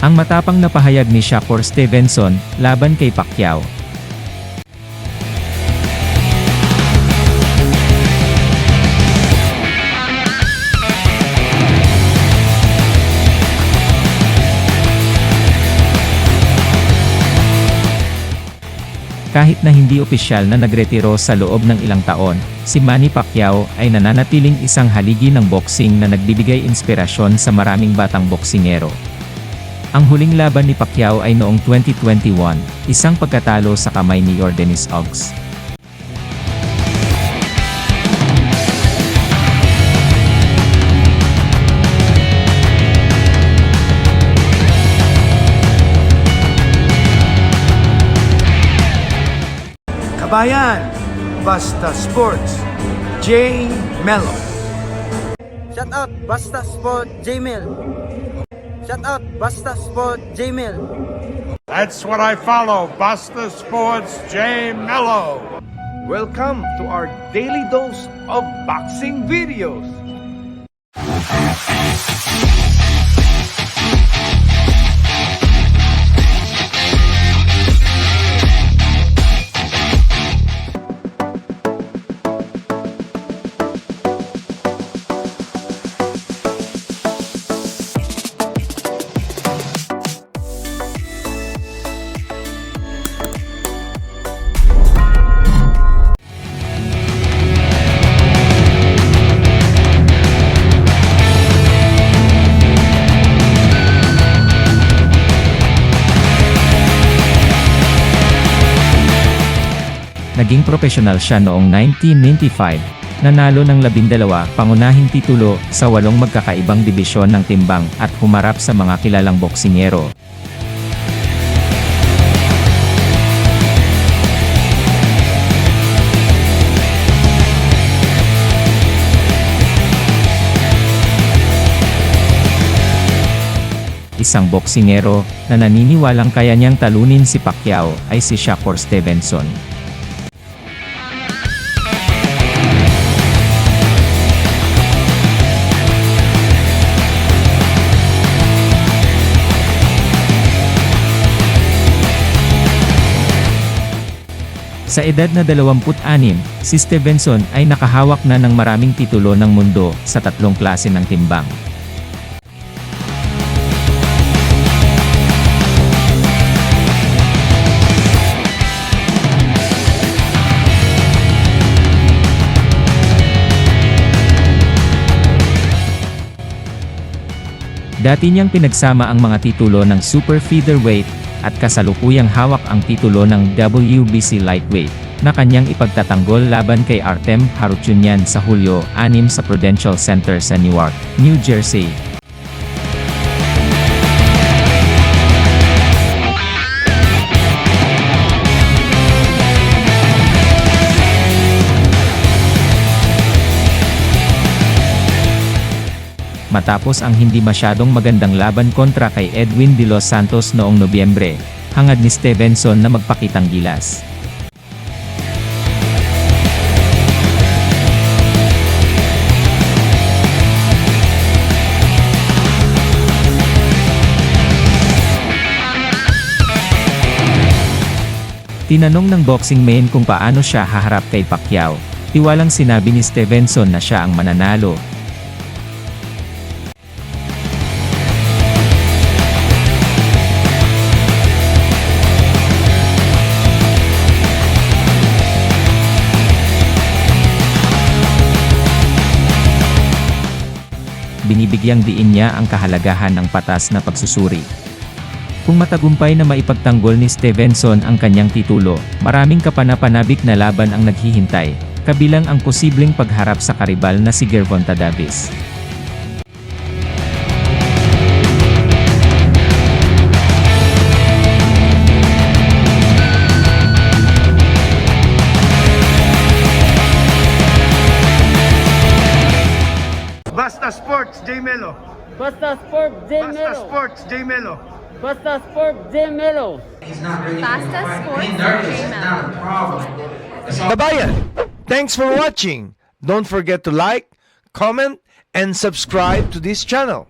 Ang matapang na pahayag ni Shakur Stevenson laban kay Pacquiao. Kahit na hindi opisyal na nagretiro sa loob ng ilang taon, si Manny Pacquiao ay nananatiling isang haligi ng boxing na nagbibigay inspirasyon sa maraming batang boksingero. Ang huling laban ni Pacquiao ay noong 2021, isang pagkatalo sa kamay ni Yordenis Oggs. Kabayan, Basta Sports, J. Mello. Shout out Basta Sport J-Mail. Shout out Basta Sport J-Mail. That's what I follow. Buster Sports J Mello. Welcome to our daily dose of boxing videos. Naging profesional siya noong 1995, nanalo ng labindalawa pangunahing titulo sa walong magkakaibang dibisyon ng timbang at humarap sa mga kilalang boksingero. Isang boksingero na naniniwalang kaya niyang talunin si Pacquiao ay si Shakur Stevenson. Sa edad na 26, si Stevenson ay nakahawak na ng maraming titulo ng mundo sa tatlong klase ng timbang. Dati niyang pinagsama ang mga titulo ng Super Featherweight at kasalukuyang hawak ang titulo ng WBC Lightweight na kanyang ipagtatanggol laban kay Artem Harutyunyan sa Hulyo 6 sa Prudential Center sa Newark, New Jersey. Matapos ang hindi masyadong magandang laban kontra kay Edwin De Los Santos noong Nobyembre, hangad ni Stevenson na magpakitang gilas. Tinanong ng boxing main kung paano siya haharap kay Pacquiao. Tiwalang sinabi ni Stevenson na siya ang mananalo, binibigyang diin niya ang kahalagahan ng patas na pagsusuri. Kung matagumpay na maipagtanggol ni Stevenson ang kanyang titulo, maraming kapanapanabik na laban ang naghihintay, kabilang ang posibleng pagharap sa karibal na si Gervonta Davis. Basta Sports, J. Mello. Basta Sport Basta J-Mail. Sports, J. Mello. Basta Sport J-Mail. Basta Sports J-Mail. Kabayan, thanks for watching. Don't forget to like, comment, and subscribe to this channel.